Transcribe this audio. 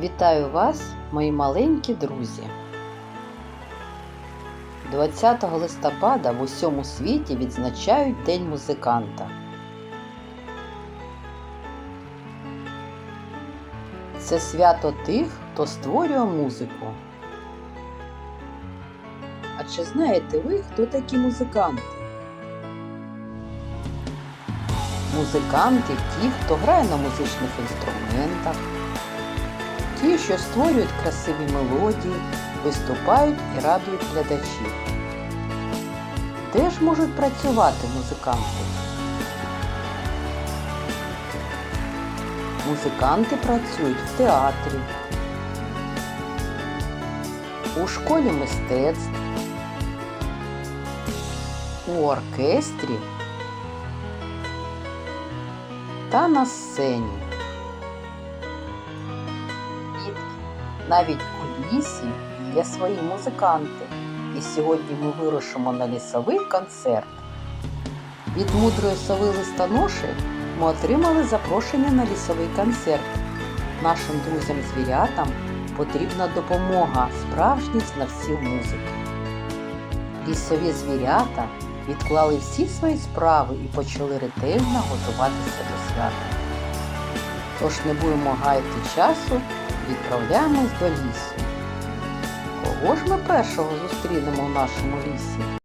Вітаю вас, мої маленькі друзі. 20 листопада в усьому світі відзначають День музиканта. Це свято тих, хто створює музику. А чи знаєте ви, хто такі музиканти? Музиканти ті, хто грає на музичних інструментах, ті, що створюють красиві мелодії, виступають і радують глядачів. Де ж можуть працювати музиканти? Музиканти працюють в театрі, у школі мистецтв, у оркестрі та на сцені. Навіть у лісі є свої музиканти. І сьогодні ми вирушимо на лісовий концерт. Від мудрої сови листоноші ми отримали запрошення на лісовий концерт. Нашим друзям-звірятам потрібна допомога справжніх знавців музики. Лісові звірята відклали всі свої справи і почали ретельно готуватися до свята. Тож не будемо гаяти часу, відправляємось до лісу. Кого ж ми першого зустрінемо в нашому лісі?